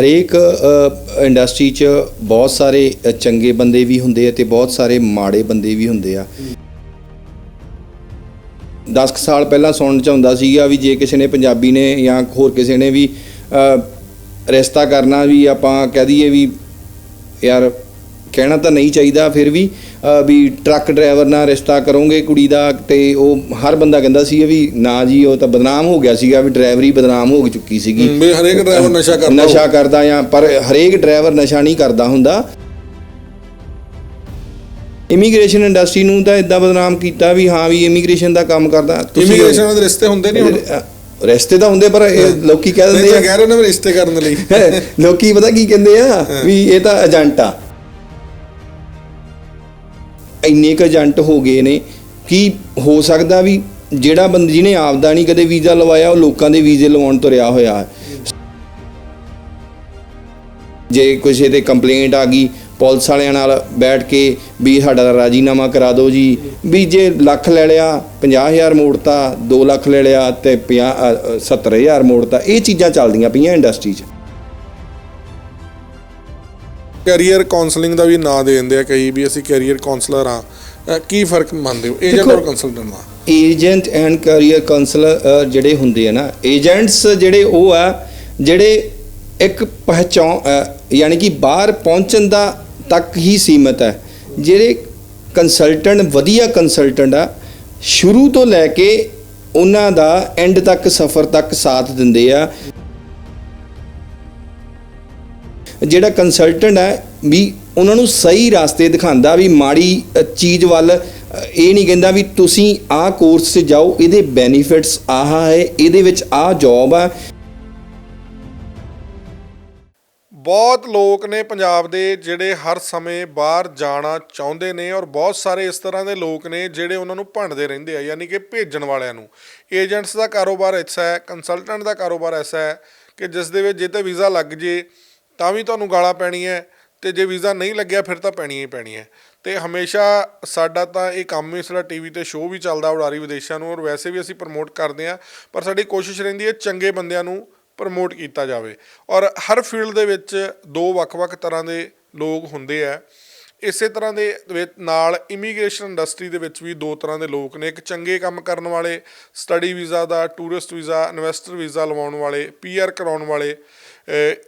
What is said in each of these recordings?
ਹਰੇਕ ਇੰਡਸਟਰੀ 'ਚ ਬਹੁਤ ਸਾਰੇ ਚੰਗੇ ਬੰਦੇ ਵੀ ਹੁੰਦੇ ਆ ਤੇ ਬਹੁਤ ਸਾਰੇ ਮਾੜੇ ਬੰਦੇ ਵੀ ਹੁੰਦੇ ਆ। 10 ਕੁ ਸਾਲ ਪਹਿਲਾਂ ਸੁਣਨ ਚ ਹੁੰਦਾ ਸੀਗਾ ਵੀ ਜੇ ਕਿਸੇ ਨੇ ਪੰਜਾਬੀ ਨੇ ਜਾਂ ਹੋਰ ਕਿਸੇ ਨੇ ਵੀ ਰਿਸ਼ਤਾ ਕਰਨਾ ਵੀ ਆਪਾਂ ਕਹਿ ਦਈਏ ਵੀ ਯਾਰ ਕਹਿਣਾ ਤਾਂ ਨਹੀਂ ਚਾਹੀਦਾ ਫਿਰ ਵੀ ਵੀ ਟਰੱਕ ਡਰਾਈਵਰ ਨਾਲ ਰਿਸ਼ਤਾ ਕਰੋਗੇ ਕੁੜੀ ਦਾ ਤੇ ਉਹ ਹਰ ਬੰਦਾ ਕਹਿੰਦਾ ਸੀ ਵੀ ਨਾ ਜੀ ਉਹ ਤਾਂ ਬਦਨਾਮ ਹੋ ਗਿਆ ਸੀਗਾ ਵੀ ਡਰਾਈਵਰੀ ਬਦਨਾਮ ਹੋ ਚੁੱਕੀ ਸੀਗੀ। ਵੀ ਹਰੇਕ ਡਰਾਈਵਰ ਨਸ਼ਾ ਕਰਦਾ। ਨਸ਼ਾ ਕਰਦਾ ਜਾਂ ਪਰ ਹਰੇਕ ਡਰਾਈਵਰ ਨਸ਼ਾ ਨਹੀਂ ਕਰਦਾ ਹੁੰਦਾ। ਇਮੀਗ੍ਰੇਸ਼ਨ ਇੰਡਸਟਰੀ ਨੂੰ ਤਾਂ ਇਦਾਂ ਬਦਨਾਮ ਕੀਤਾ ਵੀ ਹਾਂ ਵੀ ਇਮੀਗ੍ਰੇਸ਼ਨ ਦਾ ਕੰਮ ਕਰਦਾ। ਇਮੀਗ੍ਰੇਸ਼ਨ ਦੇ ਰਿਸ਼ਤੇ ਹੁੰਦੇ ਨਹੀਂ ਹੁਣ। ਰਿਸ਼ਤੇ ਤਾਂ ਹੁੰਦੇ ਪਰ ਇਹ ਲੋਕੀ ਕਹਿ ਦਿੰਦੇ ਆ। ਕਹਿ ਰਹੇ ਨੇ ਰਿਸ਼ਤੇ ਕਰਨ ਲਈ। ਲੋਕੀ ਪਤਾ ਕੀ ਕਹਿੰਦੇ ਆ ਵੀ ਇਹ ਤਾਂ ਏਜੰਟ ਆ। ਇੰਨੇ ਕੁ ਏਜੰਟ ਹੋ ਗਏ ਨੇ ਕਿ ਹੋ ਸਕਦਾ ਵੀ ਜਿਹੜਾ ਬੰਦ ਜਿਹਨੇ ਆਪਦਾ ਨਹੀਂ ਕਦੇ ਵੀਜ਼ਾ ਲਵਾਇਆ ਉਹ ਲੋਕਾਂ ਦੇ ਵੀਜ਼ੇ ਲਵਾਉਣ ਤੁਰਿਆ ਹੋਇਆ ਹੈ? ਜੇ ਕਿਸੇ ਤੇ ਕੰਪਲੇਂਟ ਆ ਗਈ ਪੁਲਿਸ ਵਾਲਿਆਂ ਨਾਲ ਬੈਠ ਕੇ ਵੀ ਸਾਡਾ ਰਾਜੀਨਾਮਾ ਕਰਾ ਦਿਓ ਜੀ ਵੀ ਜੇ ਲੱਖ ਲੈ ਲਿਆ 50000 ਮੋੜਤਾ 2 ਲੱਖ ਲੈ ਲਿਆ ਤੇ 50 ਅ, 70000 ਮੋੜਤਾ ਇਹ ਚੀਜ਼ਾਂ ਚੱਲਦੀਆਂ ਪਈਆਂ ਇੰਡਸਟਰੀ 'ਚ। ਕੈਰੀਅਰ ਕਾਉਂਸਲਿੰਗ ਦਾ ਵੀ ਨਾਂ ਦੇ ਦਿੰਦੇ ਆ ਕਈ ਵੀ ਅਸੀਂ ਕੈਰੀਅਰ ਕਾਉਂਸਲਰ ਆ ਕੀ ਫ਼ਰਕ ਮੰਨਦੇ ਹੋ? ਏਜੰਟ ਔਰ ਕੰਸਲਟੈਂਟ ਦਾ? ਏਜੰਟ ਐਂਡ ਕੈਰੀਅਰ ਕਾਉਂਸਲਰ ਜਿਹੜੇ ਹੁੰਦੇ ਆ ਨਾ ਏਜੰਟਸ ਜਿਹੜੇ ਉਹ ਆ ਜਿਹੜੇ ਇੱਕ ਪਹਿਚਾਨ ਯਾਨੀ ਕਿ ਬਾਹਰ ਪਹੁੰਚਣ ਦਾ ਤੱਕ ਹੀ ਸੀਮਤ ਹੈ। ਜਿਹੜੇ ਕੰਸਲਟੈਂਟ ਵਧੀਆ ਕੰਸਲਟੈਂਟ ਆ ਸ਼ੁਰੂ ਤੋਂ ਲੈ ਕੇ ਉਹਨਾਂ ਦਾ ਐਂਡ ਤੱਕ ਸਫ਼ਰ ਤੱਕ ਸਾਥ ਦਿੰਦੇ ਆ। ਜਿਹੜਾ ਕੰਸਲਟੈਂਟ ਹੈ, ਵੀ ਉਹਨਾਂ ਨੂੰ ਸਹੀ ਰਸਤੇ ਦਿਖਾਉਂਦਾ ਵੀ ਮਾੜੀ ਚੀਜ਼ ਵੱਲ ਇਹ ਨਹੀਂ ਕਹਿੰਦਾ ਵੀ ਤੁਸੀਂ ਆਹ ਕੋਰਸ 'ਚ ਜਾਓ, ਇਹਦੇ ਬੈਨੀਫਿਟਸ ਆਹ ਹੈ, ਇਹਦੇ ਵਿੱਚ ਆਹ ਜੌਬ ਆ। ਬਹੁਤ ਲੋਕ ਨੇ ਪੰਜਾਬ ਦੇ ਜਿਹੜੇ ਹਰ ਸਮੇਂ ਬਾਹਰ ਜਾਣਾ ਚਾਹੁੰਦੇ ਨੇ ਔਰ ਬਹੁਤ ਸਾਰੇ ਇਸ ਤਰ੍ਹਾਂ ਦੇ ਲੋਕ ਨੇ ਜਿਹੜੇ ਉਹਨਾਂ ਨੂੰ ਭੰਡਦੇ ਰਹਿੰਦੇ ਆ, ਯਾਨੀ ਕਿ ਭੇਜਣ ਵਾਲਿਆਂ ਨੂੰ। ਏਜੰਟਸ ਦਾ ਕਾਰੋਬਾਰ ਐਸਾ ਹੈ ਕੰਸਲਟੈਂਟ ਦਾ ਕਾਰੋਬਾਰ ਐਸਾ ਹੈ ਕਿ ਜਿਸ ਦੇ ਵਿੱਚ ਜੇ ਤਾਂ ਵੀਜ਼ਾ ਲੱਗ ਜੇ ਤਾਂ ਵੀ ਤੁਹਾਨੂੰ ਗਾਲਾਂ ਪੈਣੀ ਹੈ ਤੇ ਜੇ ਵੀਜ਼ਾ ਨਹੀਂ ਲੱਗਿਆ ਫਿਰ ਤਾਂ ਪੈਣੀ ਹੀ ਪੈਣੀ ਹੈ। ਤੇ ਹਮੇਸ਼ਾ ਸਾਡਾ ਤਾਂ ਇਹ ਕੰਮ ਹੀ ਸਾਡਾ ਟੀਵੀ ਤੇ ਸ਼ੋਅ ਵੀ ਚੱਲਦਾ ਉਡਾਰੀ ਵਿਦੇਸ਼ਾਂ ਨੂੰ ਔਰ ਵੈਸੇ ਵੀ ਅਸੀਂ ਪ੍ਰਮੋਟ ਕਰਦੇ ਹਾਂ, ਪਰ ਸਾਡੀ ਕੋਸ਼ਿਸ਼ ਰਹਿੰਦੀ ਹੈ ਚੰਗੇ ਬੰਦਿਆਂ ਨੂੰ ਪ੍ਰਮੋਟ ਕੀਤਾ ਜਾਵੇ। ਔਰ ਹਰ ਫੀਲਡ ਦੇ ਵਿੱਚ ਦੋ ਵੱਖ-ਵੱਖ ਤਰ੍ਹਾਂ ਦੇ ਲੋਕ ਹੁੰਦੇ ਆ ਇਸੇ ਤਰ੍ਹਾਂ ਦੇ ਵਿੱਚ ਨਾਲ ਇਮੀਗ੍ਰੇਸ਼ਨ ਇੰਡਸਟਰੀ ਦੇ ਵਿੱਚ ਵੀ ਦੋ ਤਰ੍ਹਾਂ ਦੇ ਲੋਕ ਨੇ। ਇੱਕ ਚੰਗੇ ਕੰਮ ਕਰਨ ਵਾਲੇ ਸਟੱਡੀ ਵੀਜ਼ਾ ਦਾ ਟੂਰਿਸਟ ਵੀਜ਼ਾ ਇਨਵੈਸਟਰ ਵੀਜ਼ਾ ਲਵਾਉਣ ਵਾਲੇ ਪੀਆਰ ਕਰਾਉਣ ਵਾਲੇ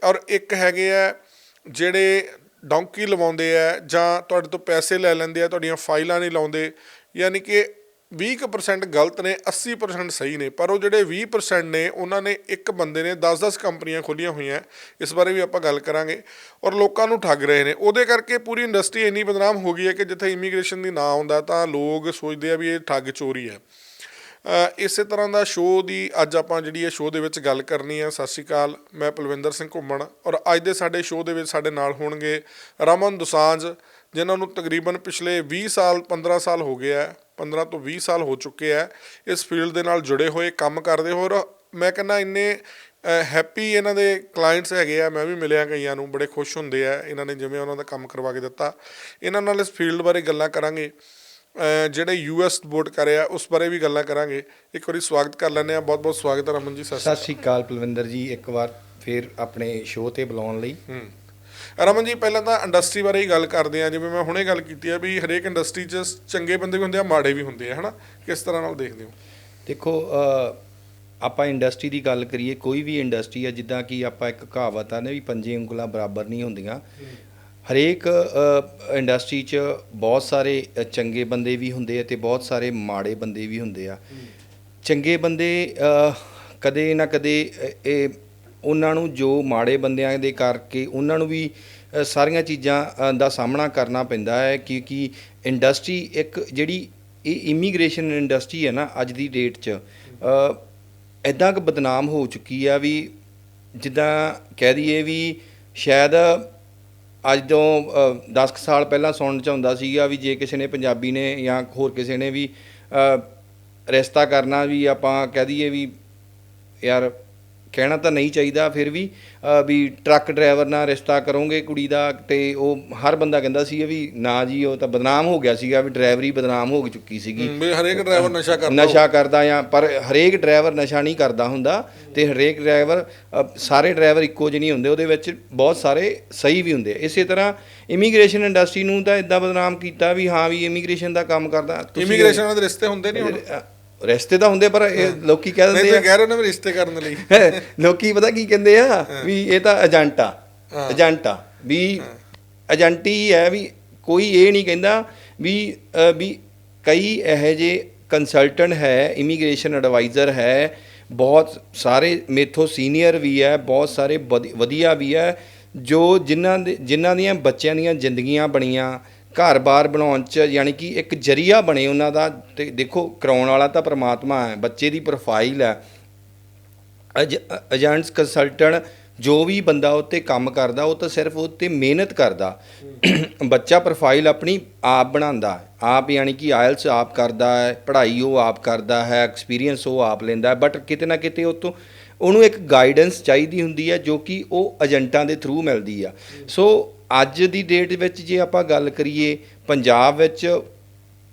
ਔਰ ਇੱਕ ਹੈਗੇ ਆ ਜਿਹੜੇ ਡੌਂਕੀ ਲਵਾਉਂਦੇ ਆ ਜਾਂ ਤੁਹਾਡੇ ਤੋਂ ਪੈਸੇ ਲੈ ਲੈਂਦੇ ਆ, ਤੁਹਾਡੀਆਂ ਫਾਈਲਾਂ ਨਹੀਂ ਲਾਉਂਦੇ, ਯਾਨੀ ਕਿ 20% ਗਲਤ ਨੇ 80% ਸਹੀ ਨੇ, ਪਰ ਉਹ ਜਿਹੜੇ 20% ਨੇ, ਉਹਨਾਂ ਨੇ ਇੱਕ ਬੰਦੇ ਨੇ 10-10 ਕੰਪਨੀਆਂ ਖੋਲੀਆਂ ਹੋਈਆਂ, ਇਸ ਬਾਰੇ ਵੀ ਆਪਾਂ ਗੱਲ ਕਰਾਂਗੇ। ਔਰ ਲੋਕਾਂ ਨੂੰ ਠੱਗ ਰਹੇ ਨੇ। ਉਹਦੇ ਕਰਕੇ ਪੂਰੀ ਇੰਡਸਟਰੀ ਇੰਨੀ ਬਦਨਾਮ ਹੋ ਗਈ ਹੈ ਕਿ ਜਿੱਥੇ ਇਮੀਗ੍ਰੇਸ਼ਨ ਦੀ ਨਾ ਆਉਂਦਾ, ਤਾਂ ਲੋਕ ਸੋਚਦੇ ਆ ਵੀ ਇਹ ਠੱਗ ਚੋਰੀ ਹੈ। ਇਸੇ ਤਰ੍ਹਾਂ ਦਾ ਸ਼ੋਅ ਦੀ ਅੱਜ ਆਪਾਂ ਜਿਹੜੀ ਇਹ ਸ਼ੋਅ ਦੇ ਵਿੱਚ ਗੱਲ ਕਰਨੀ ਹੈ ਸਤਿ ਸ਼੍ਰੀ ਅਕਾਲ, ਮੈਂ ਪਲਵਿੰਦਰ ਸਿੰਘ ਘੁੰਮਣ ਔਰ ਅੱਜ ਦੇ ਸਾਡੇ ਸ਼ੋਅ ਦੇ ਵਿੱਚ ਸਾਡੇ ਨਾਲ ਹੋਣਗੇ ਰਮਨ ਦੁਸਾਂਝ, ਜਿਨ੍ਹਾਂ ਨੂੰ ਤਕਰੀਬਨ ਪਿਛਲੇ 20 ਸਾਲ 15 ਸਾਲ ਹੋ ਗਏ ਆ 15 ਤੋਂ 20 ਸਾਲ ਹੋ ਚੁੱਕੇ ਆ, ਇਸ ਫੀਲਡ ਦੇ ਨਾਲ ਜੁੜੇ ਹੋਏ, ਕੰਮ ਕਰਦੇ ਹੋ ਔਰ ਮੈਂ ਕਹਿੰਦਾ ਇੰਨੇ ਹੈਪੀ ਇਹਨਾਂ ਦੇ ਕਲਾਇੰਟਸ ਹੈਗੇ ਆ, ਮੈਂ ਵੀ ਮਿਲਿਆ ਕਈਆਂ ਨੂੰ, ਬੜੇ ਖੁਸ਼ ਹੁੰਦੇ ਆ, ਇਹਨਾਂ ਨੇ ਜਿਵੇਂ ਉਹਨਾਂ ਦਾ ਕੰਮ ਕਰਵਾ ਕੇ ਦਿੱਤਾ। ਇਹਨਾਂ ਨਾਲ ਇਸ ਫੀਲਡ ਬਾਰੇ ਗੱਲਾਂ ਕਰਾਂਗੇ। ਜਿਹੜੇ ਯੂਐਸ ਵੋਟ ਕਰਿਆ ਉਸ ਬਾਰੇ ਵੀ ਗੱਲਾਂ ਕਰਾਂਗੇ। ਇੱਕ ਵਾਰੀ ਸਵਾਗਤ ਕਰ ਲੈਂਦੇ ਆ ਬਹੁਤ ਬਹੁਤ ਸਵਾਗਤ ਹੈ ਰਮਨ ਜੀ ਸਤਿ ਸ਼੍ਰੀ ਸਤਿ ਸ਼੍ਰੀ ਅਕਾਲ ਪਲਵਿੰਦਰ ਜੀ ਇੱਕ ਵਾਰ ਫਿਰ ਆਪਣੇ ਸ਼ੋਅ ਤੇ ਬੁਲਾਉਣ ਲਈ। ਰਮਨ ਜੀ ਪਹਿਲਾਂ ਤਾਂ ਇੰਡਸਟਰੀ ਬਾਰੇ ਹੀ ਗੱਲ ਕਰਦੇ ਆ ਜਿਵੇਂ ਮੈਂ ਹੁਣੇ ਗੱਲ ਕੀਤੀ ਆ ਵੀ ਹਰੇਕ ਇੰਡਸਟਰੀ 'ਚ ਚੰਗੇ ਬੰਦੇ ਵੀ ਹੁੰਦੇ ਆ ਮਾੜੇ ਵੀ ਹੁੰਦੇ ਆ ਹਨਾ? ਕਿਸ ਤਰ੍ਹਾਂ ਨਾਲ ਦੇਖਦੇ ਹੋ? ਦੇਖੋ ਅ, ਆਪਾਂ ਇੰਡਸਟਰੀ ਦੀ ਗੱਲ ਕਰੀਏ ਕੋਈ ਵੀ ਇੰਡਸਟਰੀ ਹੈ ਜਿੱਦਾਂ ਕਿ ਆਪਾਂ ਇੱਕ ਕਹਾਵਤ ਆ ਨਾ ਵੀ ਪੰਜੇ ਉਂਗਲਾਂ ਬਰਾਬਰ ਨਹੀਂ ਹੁੰਦੀਆਂ। ਹਰੇਕ ਇੰਡਸਟਰੀ 'ਚ ਬਹੁਤ ਸਾਰੇ ਚੰਗੇ ਬੰਦੇ ਵੀ ਹੁੰਦੇ ਆ ਤੇ ਬਹੁਤ ਸਾਰੇ ਮਾੜੇ ਬੰਦੇ ਵੀ ਹੁੰਦੇ ਆ। ਚੰਗੇ ਬੰਦੇ ਕਦੇ ਨਾ ਕਦੇ ਇਹ ਉਹਨਾਂ ਨੂੰ ਜੋ ਮਾੜੇ ਬੰਦਿਆਂ ਦੇ ਕਰਕੇ ਉਹਨਾਂ ਨੂੰ ਵੀ ਸਾਰੀਆਂ ਚੀਜ਼ਾਂ ਦਾ ਸਾਹਮਣਾ ਕਰਨਾ ਪੈਂਦਾ ਹੈ ਕਿਉਂਕਿ ਇੰਡਸਟਰੀ ਇੱਕ ਜਿਹੜੀ ਇਹ ਇਮੀਗ੍ਰੇਸ਼ਨ ਇੰਡਸਟਰੀ ਹੈ ਨਾ ਅੱਜ ਦੀ ਡੇਟ 'ਚ ਐਦਾਂ ਕਿ ਬਦਨਾਮ ਹੋ ਚੁੱਕੀ ਆ ਵੀ ਜਿੱਦਾਂ ਕਹਿ ਦਈਏ ਵੀ ਸ਼ਾਇਦ ਅੱਜ ਤੋਂ 10 ਸਾਲ ਪਹਿਲਾਂ ਸੁਣਨ ਚ ਆਉਂਦਾ ਸੀਗਾ ਵੀ ਜੇ ਕਿਸੇ ਨੇ ਪੰਜਾਬੀ ਨੇ ਜਾਂ ਹੋਰ ਕਿਸੇ ਨੇ ਵੀ ਰਿਸ਼ਤਾ ਕਰਨਾ ਵੀ ਆਪਾਂ ਕਹਿ ਦਈਏ ਵੀ ਯਾਰ ਕਹਿਣਾ ਤਾਂ ਨਹੀਂ ਚਾਹੀਦਾ ਫਿਰ ਵੀ ਵੀ ਟਰੱਕ ਡਰਾਈਵਰ ਨਾਲ ਰਿਸ਼ਤਾ ਕਰੋਗੇ ਕੁੜੀ ਦਾ ਤੇ ਉਹ ਹਰ ਬੰਦਾ ਕਹਿੰਦਾ ਸੀ ਵੀ ਨਾ ਜੀ ਉਹ ਤਾਂ ਬਦਨਾਮ ਹੋ ਗਿਆ ਸੀਗਾ ਵੀ ਡਰਾਈਵਰੀ ਬਦਨਾਮ ਹੋ ਚੁੱਕੀ ਸੀਗੀ। ਵੀ ਹਰੇਕ ਡਰਾਈਵਰ ਨਸ਼ਾ ਕਰਦਾ ਨਸ਼ਾ ਕਰਦਾ ਜਾਂ ਪਰ ਹਰੇਕ ਡਰਾਈਵਰ ਨਸ਼ਾ ਨਹੀਂ ਕਰਦਾ ਹੁੰਦਾ ਤੇ ਹਰੇਕ ਡਰਾਈਵਰ ਸਾਰੇ ਡਰਾਈਵਰ ਇੱਕੋ ਜਿਹੇ ਨਹੀਂ ਹੁੰਦੇ ਉਹਦੇ ਵਿੱਚ ਬਹੁਤ ਸਾਰੇ ਸਹੀ ਵੀ ਹੁੰਦੇ ਆ। ਇਸੇ ਤਰ੍ਹਾਂ ਇਮੀਗ੍ਰੇਸ਼ਨ ਇੰਡਸਟਰੀ ਨੂੰ ਤਾਂ ਇਦਾਂ ਬਦਨਾਮ ਕੀਤਾ ਵੀ ਹਾਂ ਵੀ ਇਮੀਗ੍ਰੇਸ਼ਨ ਦਾ ਕੰਮ ਕਰਦਾ। ਤੁਸੀਂ- ਇਮੀਗ੍ਰੇਸ਼ਨ ਨਾਲ ਰਿਸ਼ਤੇ ਹੁੰਦੇ ਨਹੀਂ ਹੁਣ? ਰਿਸ਼ਤੇ ਤਾਂ ਹੁੰਦੇ ਪਰ ਇਹ ਲੋਕੀ ਕਹਿ ਦਿੰਦੇ ਆ। ਕਹਿ ਰਹੇ ਨਾ ਰਿਸ਼ਤੇ ਕਰਨ ਲਈ। ਲੋਕੀ ਪਤਾ ਕੀ ਕਹਿੰਦੇ ਆ ਵੀ ਇਹ ਤਾਂ ਏਜੰਟ ਆ। ਏਜੰਟ ਆ। ਵੀ ਏਜੰਟ ਹੀ ਵੀ ਕੋਈ ਇਹ ਨਹੀਂ ਕਹਿੰਦਾ ਵੀ ਵੀ ਕਈ ਇਹੋ ਜਿਹੇ ਕੰਸਲਟੈਂਟ ਹੈ ਇਮੀਗ੍ਰੇਸ਼ਨ ਐਡਵਾਈਜ਼ਰ ਹੈ ਬਹੁਤ ਸਾਰੇ ਮੇਥੋਂ ਸੀਨੀਅਰ ਵੀ ਹੈ ਬਹੁਤ ਸਾਰੇ ਵਧੀ- ਵਧੀਆ ਵੀ ਹੈ ਜੋ ਜਿਨ੍ਹਾਂ ਦੇ ਜਿਨ੍ਹਾਂ ਦੀਆਂ ਬੱਚਿਆਂ ਦੀਆਂ ਜ਼ਿੰਦਗੀਆਂ ਬਣੀਆਂ ਘਰ-ਬਾਰ ਬਣਾਉਣ ਚ ਯਾਨੀ ਕਿ ਇੱਕ ਜਰੀਆ ਬਣੇ ਉਹਨਾਂ ਦਾ ਤੇ ਦੇਖੋ ਕਰਾਉਣ ਵਾਲਾ ਤਾਂ ਪ੍ਰਮਾਤਮਾ ਹੈ, ਬੱਚੇ ਦੀ ਪ੍ਰੋਫਾਈਲ ਹੈ ਏਜੰਟਸ ਕੰਸਲਟੈਂਟ ਜੋ ਵੀ ਬੰਦਾ ਉੱਤੇ ਕੰਮ ਕਰਦਾ, ਉਹ ਤਾਂ ਸਿਰਫ ਉੱਤੇ ਮਿਹਨਤ ਕਰਦਾ ਬੱਚਾ ਪ੍ਰੋਫਾਈਲ ਆਪਣੀ ਆਪ ਬਣਾਉਂਦਾ ਹੈ। ਆਪ ਯਾਨੀ ਕਿ ਆਇਲਸ ਆਪ ਕਰਦਾ ਹੈ, ਪੜ੍ਹਾਈ ਉਹ ਆਪ ਕਰਦਾ ਹੈ ਐਕਸਪੀਰੀਅੰਸ ਉਹ ਆਪ ਲੈਂਦਾ ਹੈ ਬਟ ਕਿਤੇ ਨਾ ਕਿਤੇ ਉਹ ਤੋਂ ਉਹਨੂੰ ਇੱਕ ਗਾਈਡੈਂਸ ਚਾਹੀਦੀ ਹੁੰਦੀ ਹੈ ਜੋ ਕਿ ਉਹ ਏਜੰਟਾਂ ਦੇ ਥਰੂ ਮਿਲਦੀ ਆ। ਸੋ ਅੱਜ ਦੀ ਡੇਟ ਵਿੱਚ ਜੇ ਆਪਾਂ ਗੱਲ ਕਰੀਏ, ਪੰਜਾਬ ਵਿੱਚ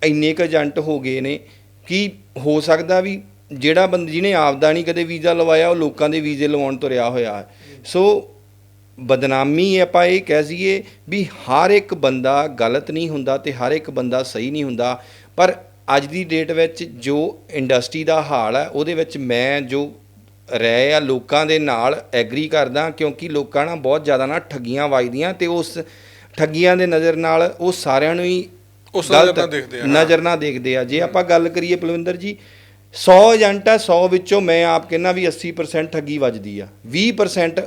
ਇੰਨੇ ਕੁ ਏਜੰਟ ਹੋ ਗਏ ਨੇ ਕਿ ਹੋ ਸਕਦਾ ਵੀ ਜਿਹੜਾ ਬੰਦ, ਜਿਹਨੇ ਆਪਦਾ ਨਹੀਂ ਕਦੇ ਵੀਜ਼ਾ ਲਵਾਇਆ, ਉਹ ਲੋਕਾਂ ਦੇ ਵੀਜ਼ੇ ਲਵਾਉਣ ਤੁਰਿਆ ਹੋਇਆ ਹੈ। ਸੋ ਬਦਨਾਮੀ ਆਪਾਂ ਇਹ ਕਹਿ ਦਈਏ ਵੀ ਹਰ ਇੱਕ ਬੰਦਾ ਗਲਤ ਨਹੀਂ ਹੁੰਦਾ ਤੇ ਹਰ ਇੱਕ ਬੰਦਾ ਸਹੀ ਨਹੀਂ ਹੁੰਦਾ। ਪਰ ਅੱਜ ਦੀ ਡੇਟ ਵਿੱਚ ਜੋ ਇੰਡਸਟਰੀ ਦਾ ਹਾਲ ਹੈ, ਉਹਦੇ ਵਿੱਚ ਮੈਂ, ਜੋ ਰਹਿ ਆ ਲੋਕਾਂ ਦੇ ਨਾਲ ਐਗਰੀ ਕਰਦਾ ਕਿਉਂਕਿ ਲੋਕਾਂ ਨਾਲ ਬਹੁਤ ਜ਼ਿਆਦਾ ਨਾ ਠੱਗੀਆਂ ਵੱਜਦੀਆਂ ਤੇ ਉਸ ਠੱਗੀਆਂ ਦੇ ਨਜ਼ਰ ਨਾਲ ਉਹ ਸਾਰਿਆਂ ਨੂੰ ਹੀ ਉਸ ਨਜ਼ਰ ਨਾਲ ਦੇਖਦੇ ਆ। ਨਜ਼ਰ ਨਾਲ ਦੇਖਦੇ ਆ। ਜੇ ਆਪਾਂ ਗੱਲ ਕਰੀਏ ਪਲਵਿੰਦਰ ਜੀ 100 ਏਜੰਟ ਆ 100 ਵਿੱਚੋਂ ਮੈਂ ਆਪ ਕਹਿੰਦਾ ਵੀ 80% ਠੱਗੀ ਵੱਜਦੀ ਆ। 20%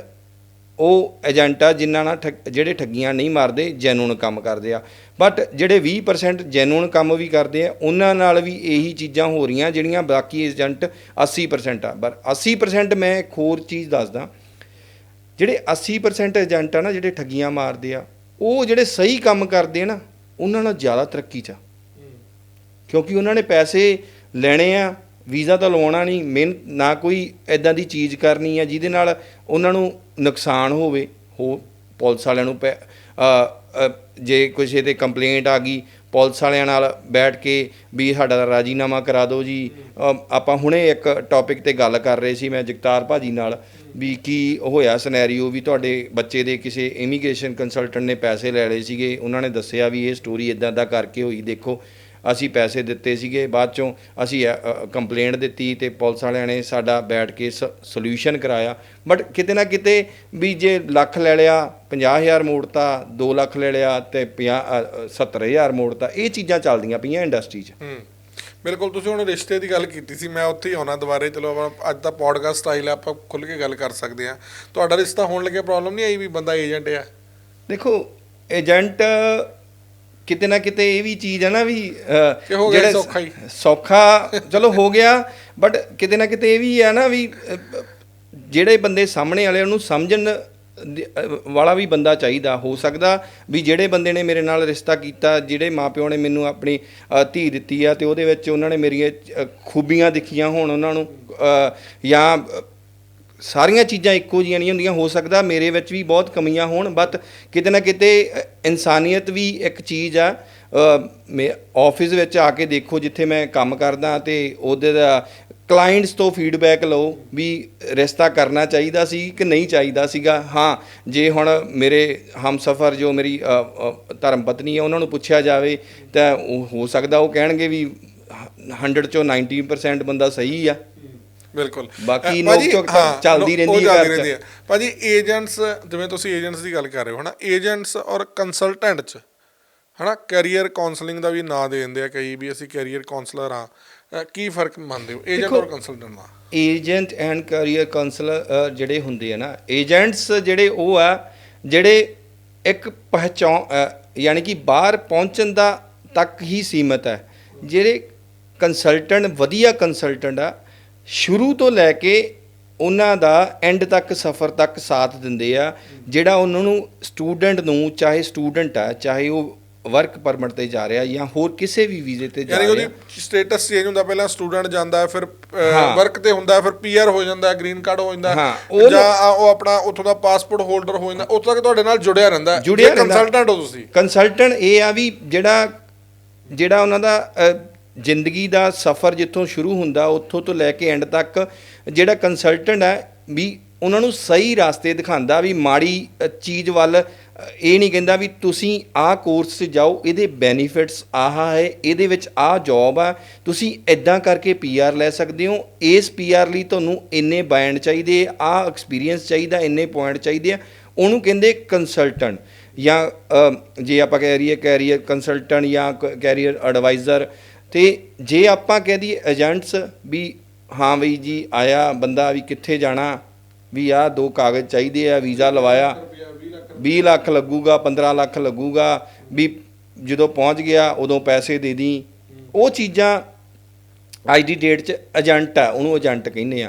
ਉਹ ਏਜੰਟ ਆ ਜਿਨ੍ਹਾਂ ਨਾਲ ਠੱਗ- ਜਿਹੜੇ ਠੱਗੀਆਂ ਨਹੀਂ ਮਾਰਦੇ ਜੈਨੂਨ ਕੰਮ ਕਰਦੇ ਆ। ਬਟ ਜਿਹੜੇ 20% ਜੈਨੂਨ ਕੰਮ ਵੀ ਕਰਦੇ ਆ ਉਹਨਾਂ ਨਾਲ ਵੀ ਇਹੀ ਚੀਜ਼ਾਂ ਹੋ ਰਹੀਆਂ ਜਿਹੜੀਆਂ ਬਾਕੀ ਏਜੰਟ 80% ਆ। ਪਰ 80% ਮੈਂ ਇੱਕ ਹੋਰ ਚੀਜ਼ ਦੱਸਦਾ। ਜਿਹੜੇ 80% ਏਜੰਟ ਆ ਨਾ ਜਿਹੜੇ ਠੱਗੀਆਂ ਮਾਰਦੇ ਆ ਉਹ ਜਿਹੜੇ ਸਹੀ ਕੰਮ ਕਰਦੇ ਆ ਨਾ ਉਹਨਾਂ ਨਾਲ ਜ਼ਿਆਦਾ ਤਰੱਕੀ ਚ ਆ। ਕਿਉਂਕਿ ਉਹਨਾਂ ਨੇ ਪੈਸੇ ਲੈਣੇ ਆ ਵੀਜ਼ਾ ਤਾਂ ਲਵਾਉਣਾ ਨਹੀਂ ਮਿਹਨਤ ਨਾ ਕੋਈ ਐਦਾਂ ਦੀ ਚੀਜ਼ ਕਰਨੀ ਆ ਜਿਹਦੇ ਨਾਲ ਉਹਨਾਂ ਨੂੰ ਨੁਕਸਾਨ ਹੋਵੇ, ਹੋ, ਪੁਲਿਸ ਵਾਲਿਆਂ ਨੂੰ ਪੈ- ਜੇ ਕਿਸੇ ਤੇ ਕੰਪਲੇਂਟ ਆ ਗਈ, ਪੁਲਿਸ ਵਾਲਿਆਂ ਨਾਲ ਬੈਠ ਕੇ ਵੀ ਸਾਡਾ ਰਾਜੀਨਾਮਾ ਕਰਾ ਦਿਓ ਜੀ। ਆਪਾਂ ਹੁਣੇ ਇੱਕ ਟੌਪਿਕ ਤੇ ਗੱਲ ਕਰ ਰਹੇ ਸੀ ਮੈਂ ਜਗਤਾਰ ਭਾਜੀ ਨਾਲ ਵੀ ਕੀ ਹੋਇਆ ਸਿਨੈਰੀਓ ਵੀ ਤੁਹਾਡੇ ਬੱਚੇ ਦੇ ਕਿਸੇ ਇਮੀਗ੍ਰੇਸ਼ਨ ਕੰਸਲਟੈਂਟ ਨੇ ਪੈਸੇ ਲੈ ਲਏ ਸੀਗੇ, ਉਹਨਾਂ ਨੇ ਦੱਸਿਆ ਵੀ ਇਹ ਸਟੋਰੀ ਇਦਾਂ ਦਾ ਕਰਕੇ ਹੋਈ, ਦੇਖੋ। ਅਸੀਂ ਪੈਸੇ ਦਿੱਤੇ ਸੀਗੇ ਬਾਅਦ ਚੋਂ ਅਸੀਂ ਕੰਪਲੇਂਟ ਦਿੱਤੀ ਤੇ ਪੁਲਿਸ ਵਾਲਿਆਂ ਨੇ ਸਾਡਾ ਬੈਠ ਕੇ ਸੋਲੂਸ਼ਨ ਕਰਾਇਆ। ਬਟ ਕਿਤੇ ਨਾ ਕਿਤੇ ਵੀ ਜੇ ਲੱਖ ਲੈ ਲਿਆ 50000 ਮੋੜਤਾ 2 ਲੱਖ ਲੈ ਲਿਆ ਤੇ 50 70000 ਮੋੜਤਾ ਇਹ ਚੀਜ਼ਾਂ ਚੱਲਦੀਆਂ ਪਈਆਂ ਇੰਡਸਟਰੀ 'ਚ। ਬਿਲਕੁਲ ਤੁਸੀਂ ਹੁਣ ਰਿਸ਼ਤੇ ਦੀ ਗੱਲ ਕੀਤੀ ਸੀ ਮੈਂ ਉੱਥੇ ਹੀ ਆਉਣਾ ਦੁਬਾਰੇ ਚਲੋ ਆਪਾਂ ਅੱਜ ਦਾ ਪੋਡਕਾਸਟ ਸਟਾਈਲ ਹੈ ਆਪਾਂ ਖੁੱਲ ਕੇ ਗੱਲ ਕਰ ਸਕਦੇ ਹਾਂ। ਤੁਹਾਡਾ ਰਿਸ਼ਤਾ ਹੋਣ ਲੱਗੇ ਪ੍ਰੋਬਲਮ ਨਹੀਂ ਆਈ ਵੀ ਬੰਦਾ ਏਜੰਟ ਆ? ਦੇਖੋ ਏਜੰਟ ਕਿਤੇ ਨਾ ਕਿਤੇ ਇਹ ਵੀ ਚੀਜ਼ ਹੈ ਨਾ ਵੀ ਜਿਹੜੇ ਸੌਖਾ ਹੀ। ਸੌਖਾ ਚਲੋ ਹੋ ਗਿਆ ਬਟ ਕਿਤੇ ਨਾ ਕਿਤੇ ਇਹ ਵੀ ਹੈ ਨਾ ਵੀ ਜਿਹੜੇ ਬੰਦੇ ਸਾਹਮਣੇ ਵਾਲੇ ਨੂੰ ਸਮਝਣ ਵਾਲਾ ਵੀ ਬੰਦਾ ਚਾਹੀਦਾ ਹੋ ਸਕਦਾ ਵੀ ਜਿਹੜੇ ਬੰਦੇ ਨੇ ਮੇਰੇ ਨਾਲ ਰਿਸ਼ਤਾ ਕੀਤਾ ਜਿਹੜੇ ਮਾਪਿਓ ਨੇ ਮੈਨੂੰ ਆਪਣੀ ਧੀ ਦਿੱਤੀ ਆ ਤੇ ਉਹਦੇ ਵਿੱਚ ਉਹਨਾਂ ਨੇ ਮੇਰੀਆਂ ਖੂਬੀਆਂ ਦਿਖੀਆਂ ਹੋਣ ਉਹਨਾਂ ਨੂੰ ਜਾਂ ਸਾਰੀਆਂ ਚੀਜ਼ਾਂ ਇੱਕੋ ਜਿਹੀਆਂ ਨਹੀਂ ਹੁੰਦੀਆਂ ਹੋ ਸਕਦਾ ਮੇਰੇ ਵਿੱਚ ਵੀ ਬਹੁਤ ਕਮੀਆਂ ਹੋਣ ਬਟ ਕਿਤੇ ਨਾ ਕਿਤੇ ਇਨਸਾਨੀਅਤ ਵੀ ਇੱਕ ਚੀਜ਼ ਆ ਅ, ਮੈਂ ਆਫਿਸ ਵਿੱਚ ਆ ਕੇ ਦੇਖੋ ਜਿੱਥੇ ਮੈਂ ਕੰਮ ਕਰਦਾ ਤੇ ਉਹਦੇ ਦਾ ਕਲਾਇੰਟਸ ਤੋਂ ਫੀਡਬੈਕ ਲਓ ਵੀ ਰਿਸ਼ਤਾ ਕਰਨਾ ਚਾਹੀਦਾ ਸੀ ਕਿ ਨਹੀਂ ਚਾਹੀਦਾ ਸੀਗਾ। ਹਾਂ ਜੇ ਹੁਣ ਮੇਰੇ ਹਮਸਫਰ ਜੋ ਮੇਰੀ ਧਰਮ ਪਤਨੀ ਹੈ ਉਹਨਾਂ ਨੂੰ ਪੁੱਛਿਆ ਜਾਵੇ ਤਾਂ ਉਹ ਹੋ ਸਕਦਾ ਉਹ ਕਹਿਣਗੇ ਵੀ 100 ਚੋਂ 90% ਬੰਦਾ ਸਹੀ ਆ। ਬਿਲਕੁਲ। ਬਾਕੀ ਤਾਂ ਹਾਂ, ਚੱਲਦੀ ਰਹਿੰਦੀ ਹੈ ਘਰ 'ਚ। ਭਾਜੀ ਏਜੰਟਸ ਜਿਵੇਂ ਤੁਸੀਂ ਏਜੰਟਸ ਦੀ ਗੱਲ ਕਰ ਰਹੇ ਹੋ ਹਨਾ? ਏਜੰਟਸ ਔਰ ਕੰਸਲਟੈਂਟ ਚ ਹਨਾ? ਕੈਰੀਅਰ ਕਾਉਂਸਲਿੰਗ ਦਾ ਵੀ ਨਾਂ ਦੇ ਦਿੰਦੇ ਆ ਕਈ ਵੀ ਅਸੀਂ ਕੈਰੀਅਰ ਕਾਉਂਸਲਰ ਆ ਕੀ ਫ਼ਰਕ ਮੰਨਦੇ ਹੋ? ਏਜੰਟ ਔਰ ਕੰਸਲਟੈਂਟ ਦਾ? ਏਜੰਟ ਐਂਡ ਕੈਰੀਅਰ ਕਾਉਂਸਲਰ ਜਿਹੜੇ ਹੁੰਦੇ ਆ ਨਾ ਏਜੰਟਸ ਜਿਹੜੇ ਉਹ ਆ ਜਿਹੜੇ ਇੱਕ ਪਹਿਚਾਨ ਅ, ਯਾਨੀ ਕਿ ਬਾਹਰ ਪਹੁੰਚਣ ਦਾ ਤੱਕ ਹੀ ਸੀਮਤ ਹੈ। ਜਿਹੜੇ ਕੰਸਲਟੈਂਟ ਵਧੀਆ ਕੰਸਲਟੈਂਟ ਆ ਸ਼ੁਰੂ ਤੋਂ ਲੈ ਕੇ ਉਹਨਾਂ ਦਾ ਐਂਡ ਤੱਕ ਸਫ਼ਰ ਤੱਕ ਸਾਥ ਦਿੰਦੇ ਆ ਜਿਹੜਾ ਉਹਨਾਂ ਨੂੰ ਸਟੂਡੈਂਟ ਨੂੰ ਚਾਹੇ ਸਟੂਡੈਂਟ ਆ ਚਾਹੇ ਉਹ ਵਰਕ ਪਰਮਿਟ ਤੇ ਜਾ ਰਿਹਾ ਜਾਂ ਹੋਰ ਕਿਸੇ ਵੀ ਵੀਜ਼ੇ ਤੇ ਜਾ ਯਾਨੀ ਰਿਹਾ ਉਹਦੀ ਸਟੇਟਸ ਚੇਂਜ ਹੁੰਦਾ ਪਹਿਲਾਂ ਸਟੂਡੈਂਟ ਜਾਂਦਾ ਹੈ, ਫਿਰ ਹਾਂ। ਵਰਕ ਤੇ ਹੁੰਦਾ ਹੈ, ਫਿਰ ਪੀਆਰ ਹੋ ਜਾਂਦਾ ਗ੍ਰੀਨ ਕਾਰਡ ਹੋ ਜਾਂਦਾ ਹੈ, ਹਾਂ, ਉਹ- ਜਾਂ ਆ- ਉਹ ਆਪਣਾ ਉੱਥੋਂ ਦਾ ਪਾਸਪੋਰਟ ਹੋਲਡਰ ਹੋ ਜਾਂਦਾ ਉੱਥੋਂ ਤੱਕ ਤੁਹਾਡੇ ਨਾਲ ਜੁੜਿਆ ਰਹਿੰਦਾ ਹੈ। ਜੁੜਿਆ ਜੇ ਰਹਿੰਦਾ। ਕੰਸਲਟੈਂਟ ਹੋ ਤੁਸੀਂ ਕੰਸਲਟੈਂਟ ਇਹ ਆ ਵੀ ਜਿਹੜਾ ਜਿਹੜਾ ਉਹਨਾਂ ਦਾ ਅ, ਜ਼ਿੰਦਗੀ ਦਾ ਸਫ਼ਰ ਜਿੱਥੋਂ ਸ਼ੁਰੂ ਹੁੰਦਾ, ਉੱਥੋਂ ਤੋਂ ਲੈ ਕੇ ਐਂਡ ਤੱਕ ਜਿਹੜਾ ਕੰਸਲਟੈਂਟ ਹੈ ਵੀ ਉਹਨਾਂ ਨੂੰ ਸਹੀ ਰਸਤੇ ਦਿਖਾਉਂਦਾ ਵੀ ਮਾੜੀ ਚੀਜ਼ ਵੱਲ ਇਹ ਨਹੀਂ ਕਹਿੰਦਾ ਵੀ ਤੁਸੀਂ ਆਹ ਕੋਰਸ 'ਚ ਜਾਓ, ਇਹਦੇ ਬੈਨੀਫਿਟਸ ਆਹ ਹੈ, ਇਹਦੇ ਵਿੱਚ ਆਹ ਜੌਬ ਆ, ਤੁਸੀਂ ਇਦਾਂ ਕਰਕੇ ਪੀਆਰ ਲੈ ਸਕਦੇ ਹੋ, ਇਸ ਪੀਆਰ ਲਈ ਤੁਹਾਨੂੰ ਇੰਨੇ ਬੈਂਡ ਚਾਹੀਦੇ, ਆਹ ਐਕਸਪੀਰੀਅੰਸ ਚਾਹੀਦਾ, ਇੰਨੇ ਪੁਆਇੰਟ ਚਾਹੀਦੇ ਆ। ਉਹਨੂੰ ਕਹਿੰਦੇ ਕੰਸਲਟੈਂਟ ਜਾਂ ਜੇ ਆਪਾਂ ਕਹਿ ਰਹੀਏ ਕੈਰੀਅਰ ਕੰਸਲਟੈਂਟ ਜਾਂ ਕੈਰੀਅਰ ਐਡਵਾਈਜ਼ਰ ਤੇ ਜੇ ਆਪਾਂ ਕਹਿ ਦਈਏ ਏਜੰਟਸ ਵੀ ਹਾਂ ਬਈ ਜੀ ਆਇਆ, ਬੰਦਾ ਵੀ ਕਿੱਥੇ ਜਾਣਾ, ਵੀ ਆਹ ਦੋ ਕਾਗਜ਼ ਚਾਹੀਦੇ ਆ, ਵੀਜ਼ਾ ਲਵਾਇਆ 20 ਲੱਖ ਲੱਗੂਗਾ 15 ਲੱਖ ਲੱਗੂਗਾ, ਵੀ ਜਦੋਂ ਪਹੁੰਚ ਗਿਆ ਉਦੋਂ ਪੈਸੇ ਦੇ ਦੀ। ਉਹ ਚੀਜ਼ਾਂ ਅੱਜ ਦੀ ਡੇਟ 'ਚ ਏਜੰਟ ਆ, ਉਹਨੂੰ ਏਜੰਟ ਕਹਿੰਦੇ ਆ।